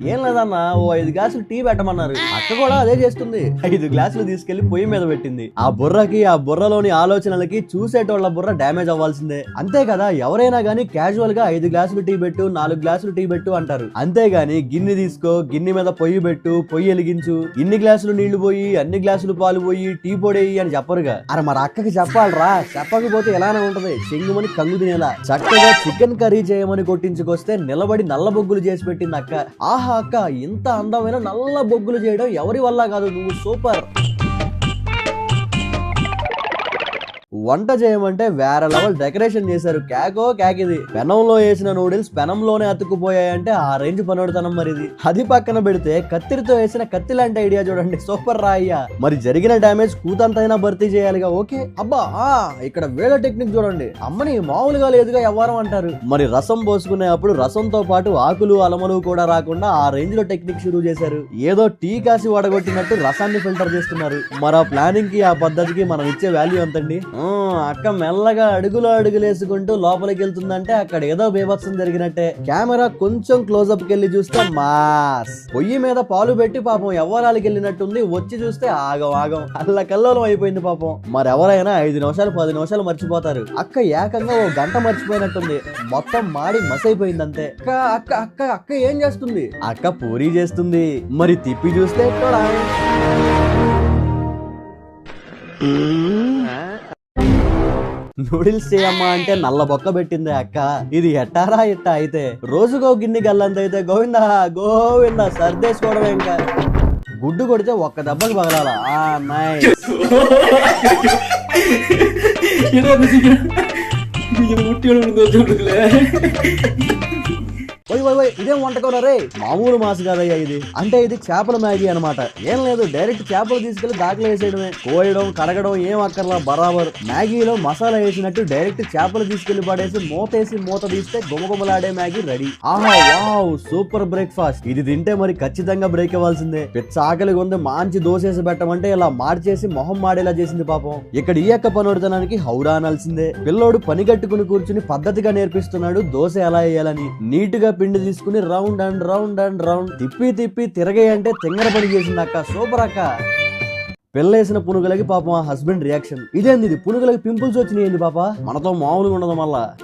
ఏం లేదన్నా ఓ ఐదు గ్లాసులు టీ పెట్టమన్నారు. అక్క కూడా అదే చేస్తుంది. ఐదు గ్లాసులు తీసుకెళ్ళి పొయ్యి మీద పెట్టింది. ఆ బుర్రకి ఆ బుర్రలోని ఆలోచనలకి చూసేటోళ్ళ బుర్ర డ్యామేజ్ అవ్వాల్సిందే. అంతే కదా ఎవరైనా గానీ క్యాజువల్గా ఐదు గ్లాసులు టీ పెట్టు నాలుగు గ్లాసులు టీ పెట్టు అంటారు. అంతేగాని గిన్నె తీసుకో గిన్నె మీద పొయ్యి పెట్టు పొయ్యి వెలిగించు. ఇన్ని గ్లాసులు నీళ్ళు పోయి అన్ని గ్లాసులు పాలు పోయి టీ పొడేయి అని చెప్పరుగా. అరే మరి అక్కకి చెప్పాలరా. చెప్పకపోతే ఎలానే ఉంటది? చెంగుమని కంగు తినేలా. చక్కగా చికెన్ కర్రీ చేయమని కొట్టించుకొస్తే నిలబడి నల్ల బొగ్గులు చేసి పెట్టింది అక్క. ఆహా అక్క ఇంత అందమైన నల్ల బొగ్గులు చేయడం ఎవరి వల్ల కాదు? నువ్వు సూపర్. వంట చేయమంటే వేరే లెవెల్ డెకరేషన్ చేశారు. కేకో ఇది పెనంలో వేసిన నూడిల్స్ పెనంలోనే అతుక్కుపోయాయంటే ఆ రేంజ్ పనోడుతనం మరి ఇది అది పక్కన పెడితే కత్తిరితో వేసిన కత్తి లాంటి ఐడియా చూడండి. సూపర్ రా అయ్యా. మరి జరిగిన డ్యామేజ్ కూతంతైనా భర్తీ చేయాలిగా. ఓకే? అబ్బా ఆ ఇక్కడ వేల టెక్నిక్ చూడండి. అమ్మని మామూలుగా లేదుగా ఎవరం అంటారు. మరి రసం పోసుకునే అప్పుడు రసంతో పాటు ఆకులు అలమలు కూడా రాకుండా ఆ రేంజ్లో టెక్నిక్ షురూ చేశారు. ఏదో టీ కాసి వడగొట్టినట్టు రసాన్ని ఫిల్టర్ చేస్తున్నారు. మరి ఆ ప్లానింగ్కి ఆ పద్ధతికి మనం ఇచ్చే వాల్యూ ఎంతండి? ఆ, అక్క మెల్లగా అడుగులో అడుగులేసుకుంటూ లోపలికి వెళ్తుందంటే అక్కడ ఏదో బీభత్సం జరిగినట్టే. కెమెరా కొంచెం క్లోజప్ కెళ్ళి చూస్తే మాస్. పొయ్యి మీద పాలు పెట్టి పాపం ఎవ్వరాలకి వెళ్ళినట్టుంది వచ్చి చూస్తే ఆగం ఆగం. అల్ల కల్లోలం అయిపోయింది పాపం. మరి ఎవరైనా ఐదు నిమిషాలు పది నిమిషాలు మర్చిపోతారు. అక్క ఏకంగా ఓ గంట మర్చిపోయినట్టుంది. మొత్తం మాడి మసైపోయింది అంతే అక్క అక్క అక్క అక్క ఏం చేస్తుంది? అక్క పూరి చేస్తుంది. మరి తిప్పి చూస్తే టొడాయ్. నూడిల్స్ చేయమ్మా అంటే నల్ల బొక్క పెట్టింది అక్క ఇది ఎట్టారా ఇట్ట అయితే రోజుకో గిన్నె గల్లంత అయితే గోవిందా గోవిందా సర్దేసుకోవడమే ఇంకా గుడ్డు కొడితే ఒక్క దెబ్బకి పగలాలా ఆ నైస్ என்ன பேசிக்கிறேன் நீங்க முட்டியோட விழுந்து சொல்றீங்களே ఓయ్ ఓయ్ ఓయ్ ఇదేం వంటకం రే మామూలు మాసు కాదయ్యా ఇది. అంటే ఇది చేపల మ్యాగీ అన్నమాట. ఏం లేదు డైరెక్ట్ చేపలు తీసుకెళ్ళి దాఖలు వేసేయడమే కోయడం కడగడం ఏం అక్కర్లా బరాబర్. మ్యాగీలో మసాలా వేసినట్టు డైరెక్ట్ చేపలు తీసుకెళ్ళి పడేసి మూతేసి మూత తీస్తే గుమగుమలాడే మ్యాగీ రెడీ. ఆహా వావ్ సూపర్ బ్రేక్ఫాస్ట్. ఇది తింటే మరి ఖచ్చితంగా బ్రేక్ ఇవ్వాల్సిందే. పిచ్చ ఆకలి ఉంది మాంచి దోసేసి పెట్టమంటే ఇలా మార్చేసి మొహం మాడేలా చేసింది పాపం. ఇక్కడ ఈ యొక్క పనుడితనానికి హౌరా అనాల్సిందే. పిల్లోడు పని కట్టుకుని కూర్చుని పద్ధతిగా నేర్పిస్తున్నాడు దోశ ఎలా వేయాలని. నీట్గా పిండి తీసుకుని round and round and round తిప్పి తిప్పి తిరగే తింగర పని చేసింది అక్క. సూపర్ అక్క. పెళ్ళేసిన పునుగులకి పాపం మా హస్బెండ్ రియాక్షన్. ఇదేంది ఇది? పునుగులకి పింపుల్స్ వచ్చినాయి పాప. మనతో మామూలుగా ఉండదు మళ్ళా.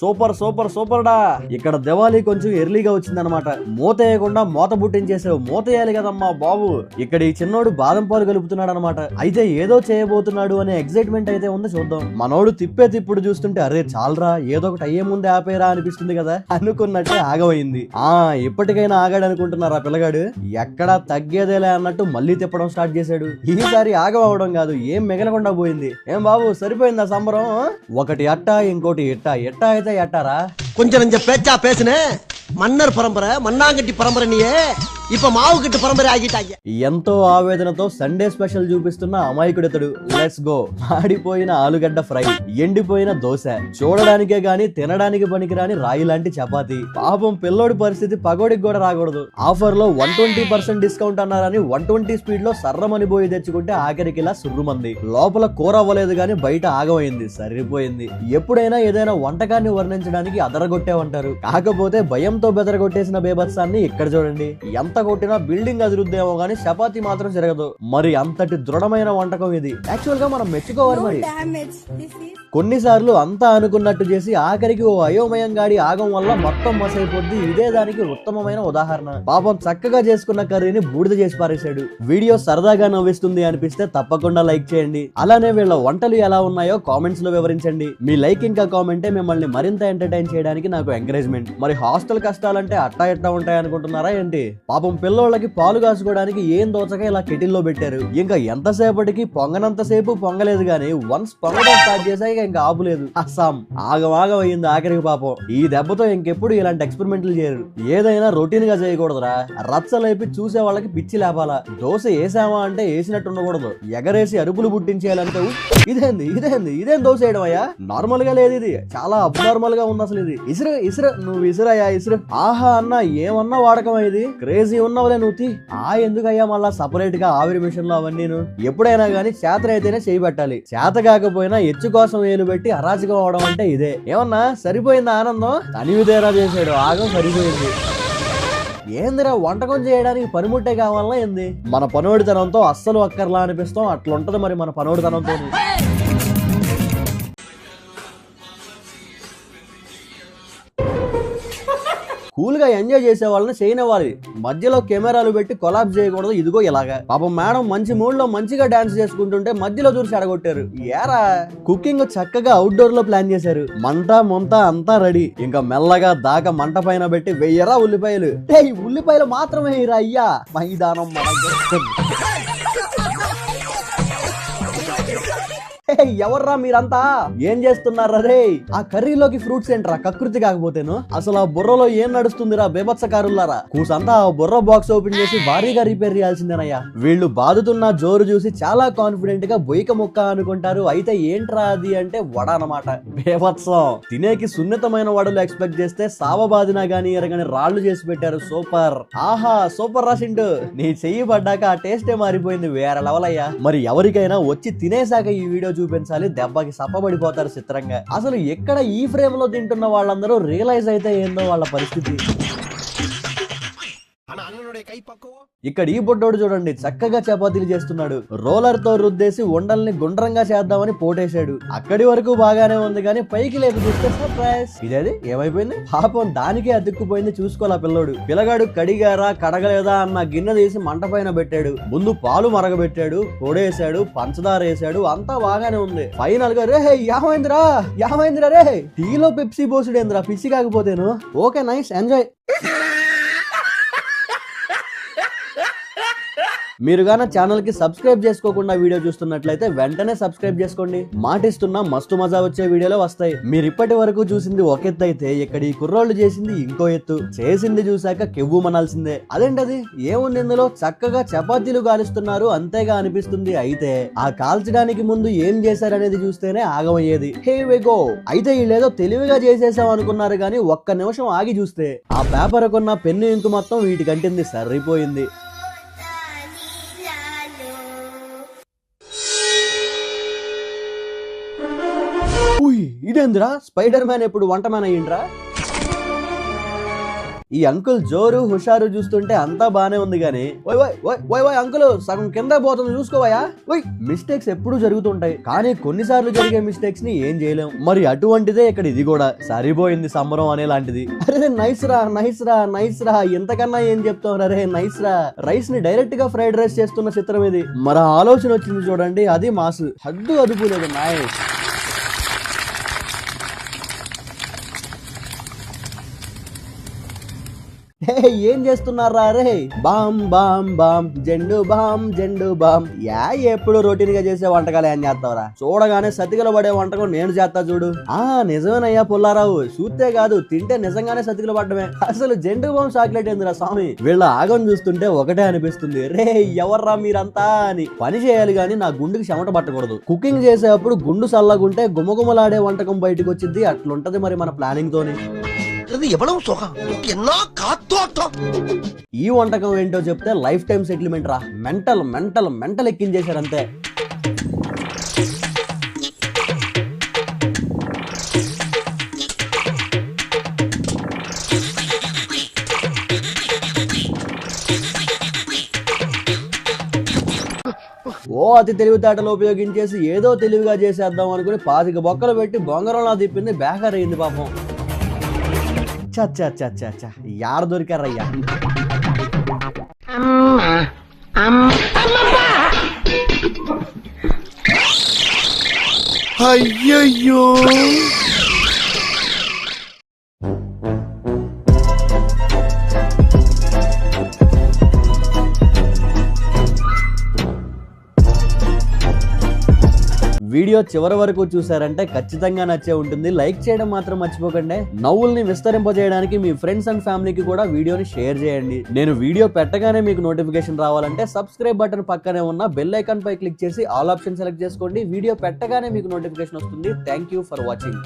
సూపర్ సూపర్ సూపర్ డా ఇక్కడ దివాళీ కొంచెం ఎర్లీగా వచ్చిందనమాట మూత వేయకుండా మూత బుట్టించేసావు మూత వేయాలి కదమ్మా బాబు. ఇక్కడ ఈ చిన్నోడు బాదం పాలు కలుపుతున్నాడు అనమాట అయితే ఏదో చేయబోతున్నాడు అనే ఎక్సైట్మెంట్ అయితే ఉంది చూద్దాం. మనోడు తిప్పే తిప్పుడు చూస్తుంటే అరే చాలరా ఏదో ఒకటి అయ్యే ముందే ఆపేరా అనిపిస్తుంది కదా? అనుకున్నట్టే ఆగమైంది. ఆ ఇప్పటికైనా ఆగాడు అనుకుంటున్నారా పిల్లగాడు? ఎక్కడా తగ్గేదేలే అన్నట్టు మళ్ళీ తిప్పడం స్టార్ట్ చేశాడు. ఈసారి ఆగమవడం కాదు ఏం మిగలకుండా పోయింది. ఏం బాబు సరిపోయిందా సంబరం? ఒకటి అట్ట ఇంకోటి ఇట్ట. ఎట్ట అయితే అట్టారా கொஞ்சம் நஞ்ச பேச்சா பேசுன மன்னர் பரம்பரை மண்ணாங்கட்டி பரம்பரை நீயே இப்ப மாவு கட்டு பரம்பரை ஆகிட்டாங்க ఎంతో ఆవేదనతో సండే స్పెషల్ చూపిస్తున్న అమాయకుడితడు లెట్స్ గో మాడిపోయిన ఆలుగడ్డ ఫ్రై ఎండిపోయిన దోశ చూడడానికే గాని తినడానికి పనికిరాని రాయి లాంటి చపాతి పాపం పిల్లోడి పరిస్థితి పగోడికి కూడా రాకూడదు ఆఫర్ లో వన్ ట్వంటీ పర్సెంట్ డిస్కౌంట్ అన్నారని వన్ ట్వంటీ స్పీడ్ లో సర్రమని పోయి తెచ్చుకుంటే ఆఖరికి ఇలా సుర్రుమంది లోపల కూర అవ్వలేదు గాని బయట ఆగమైంది సరిపోయింది ఎప్పుడైనా ఏదైనా వంటకాన్ని వర్ణించడానికి అదరగొట్టేవంటారు కాకపోతే భయంతో బెదరగొట్టేసిన బేభత్సాన్ని ఇక్కడ చూడండి? ఎంత కొట్టినా బిల్డింగ్ అదిరుద్దేమో గానీ చపాతీ మాత్రం జరగదు. మరి అంతటి దృఢమైన వంటకం ఇది. యాక్చువల్గా మనం మెచ్చుకోవాలి మరి. కొన్నిసార్లు అంతా అనుకున్నట్టు చేసి ఆఖరికి ఓ అయోమయం గాడి ఆగం వల్ల మొత్తం మసైపోద్ది. ఇదే దానికి ఉత్తమమైన ఉదాహరణ. పాపం చక్కగా చేసుకున్న కర్రీని బూడిద చేసి పారేశాడు. వీడియో సరదాగా నవ్విస్తుంది అనిపిస్తే తప్పకుండా లైక్ చేయండి. అలానే వీళ్ళ వంటలు ఎలా ఉన్నాయో కామెంట్స్లో వివరించండి. మీ లైక్ ఇంకా కామెంటే మిమ్మల్ని మరింత ఎంటర్టైన్ చేయడానికి నాకు ఎంకరేజ్మెంట్ మరి హాస్టల్ కష్టాలంటే అట్టా ఎట్టా ఉంటాయి అనుకుంటున్నారా ఏంటి? పాపం పిల్లోళ్ళకి పాలు కాసుకోవడానికి ఏం దోచక ఇలా కెటిల్లో పెట్టారు. ఇంకా ఎంతసేపటికి పొంగనంతసేపు పొంగలేదు గానీ వన్స్ పొంగడం స్టార్ట్ చేశాక ఇంకా ఆపులేదు. అస్సాం ఆగం ఆగం అయ్యింది ఆఖరికి పాపం. ఈ దెబ్బతో ఇంకెప్పుడు ఇలాంటి ఎక్స్పెరిమెంట్లు చేయరు. ఏదైనా రొటీన్గా చేయకూడదురా. రచ్చలేపి చూసే వాళ్ళకి పిచ్చి లేపాలా? దోశ వేసామా అంటే వేసినట్టు ఉండకూడదు. ఎగరేసి అరుపులు పుట్టించేయాలంటే ఇదేంది ఇదేంది ఇదేం దోశ వేయడం అయ్యా నార్మల్గా లేదు ఇది. చాలా అబ్నార్మల్గా ఉంది అసలు ఇది. ఇసురు ఇసురు నువ్వు ఇసురయ్యా ఇసురు. ఆహా అన్న ఏమన్నా వాడకం ఇది? క్రేజీ ఉన్నావులే నువ్వు తీ. ఆ ఎందుకయ్యా మళ్ళా సపరేట్గా ఆవిరి మిషన్లో అవన్నీ ఎప్పుడైనా గానీ చేతన అయితేనే చేయబట్టాలి చేత కాకపోయినా ఎచ్చు కోసం ఏలు పెట్టి అరాచకం అవడం అంటే ఇదే. ఏమన్నా? సరిపోయింది ఆనందం? తనివిదేరా చేశాడు. ఆగం సరిపోయింది. ఏందిరా వంటకం చేయడానికి పనిముట్టే కావాలా ఏంది? మన పనోడితనంతో అస్సలు అక్కర్లా అనిపిస్తాం. అట్లుంటది మరి మన పనోడితనంతో కూల్గా ఎంజాయ్ చేసే వాళ్ళని చేయనివ్వాలి. మధ్యలో కెమెరాలు పెట్టి కొలాబ్ చేయకూడదు. ఇదిగో ఇలాగా. పాపం మేడం మంచి మూడ్లో మంచిగా డాన్స్ చేసుకుంటుంటే మధ్యలో చూసి అడగొట్టారు ఏరా? కుకింగ్ చక్కగా అవుట్డోర్లో ప్లాన్ చేశారు. మంట మొంత అంతా రెడీ. ఇంకా మెల్లగా దాకా మంట పైన పెట్టి వెయ్యరా ఉల్లిపాయలు. ఉల్లిపాయలు మాత్రమే అయ్యా. మైదానం మన ఎవర్రా మీరంతా? ఏం చేస్తున్నారా రే? ఆ కర్రీలోకి ఫ్రూట్స్ ఏంట్రా? కకృతి కాకపోతేను? అసలు ఆ బుర్రలో ఏం నడుస్తుందిరా బేబత్సకారులారా కూసంతా ఆ బుర్ర బాక్స్ ఓపెన్ చేసి భారీగా రిపేర్ చేయాల్సిందేనయ్యా. వీళ్ళు బాదుతున్న జోరు చూసి చాలా కాన్ఫిడెంట్గా బొయ్యక ముక్క అనుకుంటారు. అయితే ఏంట్రా అది అంటే వడ అన్నమాట. బేబత్సం తినేకి సున్నితమైన వడలు ఎక్స్పెక్ట్ చేస్తే సావబాదినా గానీ ఎరగని రాళ్ళు చేసి పెట్టారు. సూపర్. ఆహా సూపర్ రాసిండు నీ చెయ్యి పడ్డాక ఆ టేస్టే మారిపోయింది. వేరే లెవెల్ అయ్యా. మరి ఎవరికైనా వచ్చి తినేశాక ఈ వీడియో చూపించాలి దెబ్బకి సప్పబడిపోతారు చిత్రంగా. అసలు ఎక్కడ ఈ ఫ్రేమ్లో తింటున్న వాళ్ళందరూ రియలైజ్ అయితే ఏందో వాళ్ళ పరిస్థితి. ఇక్కడ ఈ బొడ్డోడు చూడండి చక్కగా చపాతీలు చేస్తున్నాడు. రోలర్తో రుద్దేసి ఉండల్ని గుండ్రంగా చేద్దామని పోటేశాడు. అక్కడి వరకు బాగానే ఉంది కానీ పైకి లేదు చూస్తే సర్ప్రైజ్. ఇదేది? ఏమైపోయింది? పాపం దానికే అతుక్కుపోయింది చూసుకోవాలా పిల్లోడు. పిల్లగాడు కడిగారా కడగలేదా అన్న గిన్నె తీసి మంట పైన పెట్టాడు. ముందు పాలు మరగబెట్టాడు పొడేశాడు పంచదార వేసాడు అంతా బాగానే ఉంది. ఫైనల్గా రే యామైందిరా యామైందిరా రే టీలో పెప్సీ పోసుడేంద్రా పిచ్చి కాకపోతేను ఓకే నైస్ ఎంజాయ్. మీరు గాన ఛానల్కి సబ్స్క్రైబ్ చేసుకోకుండా వీడియో చూస్తున్నట్లయితే వెంటనే సబ్స్క్రైబ్ చేసుకోండి. మాటిస్తున్నా మస్తు మజా వచ్చే వీడియోలు వస్తాయి. మీరు ఇప్పటి వరకు చూసింది ఒక ఎత్తు అయితే ఇక్కడ ఈ కుర్రోళ్ళు చేసింది ఇంకో ఎత్తు. చేసింది చూసాక కెవ్వు మనాల్సిందే. అదేంటది? ఏముంది ఇందులో? చక్కగా చపాతీలు కాలుస్తున్నారు అంతేగా అనిపిస్తుంది అయితే ఆ కాల్చడానికి ముందు ఏం చేశారనేది చూస్తేనే ఆగమయ్యేది. హే వెగో అయితే వీళ్ళేదో తెలివిగా చేసేసాం అనుకున్నారు కానీ ఒక్క నిమిషం ఆగి చూస్తే ఆ పేపర్ కొన్న పెన్ను ఇంకు మొత్తం వీటికంటింది సరిపోయింది ఇదేందిరా? స్పైడర్ మ్యాన్ ఎప్పుడు వంట మ్యాన్ అయ్యిండ్రా? ఈ అంకుల్ జోరు హుషారు చూస్తుంటే అంతా బానే ఉంది గానీ. ఓయ్ ఓయ్ ఓయ్ ఓయ్ ఓయ్ అంకుల్ సగం కింద పోతుంది చూసుకోవయ్యా. ఓయ్ మిస్టేక్స్ ఎప్పుడు జరుగుతుంటాయి. కానీ కొన్నిసార్లు జరిగే మిస్టేక్స్ని ఏం చేయలేం. మరి అటువంటిదే ఇక్కడ ఇది కూడా. సరిపోయింది సంబరం అనే లాంటిది అరే నైస్ రా నైస్ రా నైస్ రా. ఎంతకన్నా ఏం చెప్తావు రే నైస్ రా. రైస్ని డైరెక్ట్గా ఫ్రైడ్ రైస్ చేస్తున్న చిత్రం ఇది. మరి ఆలోచన వచ్చింది చూడండి అది మాస్. హద్దు అదుపు లేదు నైస్ హే, ఏం చేస్తున్నారా రే? Balm balm balm Zandu balm Zandu balm. Yeah ఎప్పుడు రొటీన్గా చేసే వంటకాలు ఏం చేస్తావరా? చూడగానే సతికిల పడే వంటకం నేను చేస్తా చూడు. ఆ నిజమేనయ్యా పుల్లారావు. చూస్తే కాదు తింటే నిజంగానే సతికిల పడ్డమే అసలు జెండు బామ్ చాక్లెట్ ఏందిరా స్వామి? వీళ్ళ ఆగం చూస్తుంటే ఒకటే అనిపిస్తుంది. రే ఎవర్రా మీరంతా అని. పని చేయాలి గాని నా గుండెకి చెమట పట్టకూడదు. కుకింగ్ చేసేటప్పుడు గుండు సల్లగుంటే గుమగుమలాడే వంటకం బయటకు వచ్చింది అట్లుంటది మరి మన ప్లానింగ్ తోని இது எவ்வளவு சுகம் என்ன காத்தோட்டம் ఈ వంటకం ఏంటో చెప్తే లైఫ్ టైం సెటిల్మెంట్ రా మెంటల్ మెంటల్ మెంటల్ ఎక్కించేశారు అంతే ఓ అతి తెలివితేటలు ఉపయోగించేసి ఏదో తెలివిగా చేసేద్దాం అనుకుని పాతిక బొక్కలు పెట్టి బొంగరంలా తిప్పింది బేకర్ అయింది పాపం ಅಚ್ಚ ಅಚ್ಚ ಅಚ್ಚ ಅಚ್ಚ ಅಚ್ಚ ಯಾರು ದೊರಿಕಾರಯ್ಯ ಅಯ್ಯಯ್ಯೋ వీడియో చివరి వరకు చూసారంటే ఖచ్చితంగా నచ్చే ఉంటుంది. లైక్ చేయడం మాత్రం మర్చిపోకండి. నవ్వుల్ని విస్తరింపజేయడానికి మీ ఫ్రెండ్స్ అండ్ ఫ్యామిలీకి కూడా వీడియోని షేర్ చేయండి. నేను వీడియో పెట్టగానే మీకు నోటిఫికేషన్ రావాలంటే సబ్స్క్రైబ్ బటన్ పక్కనే ఉన్న బెల్ ఐకాన్ పై క్లిక్ చేసి ఆల్ ఆప్షన్ సెలెక్ట్ చేసుకోండి. వీడియో పెట్టగానే మీకు నోటిఫికేషన్ వస్తుంది. Thank you for watching.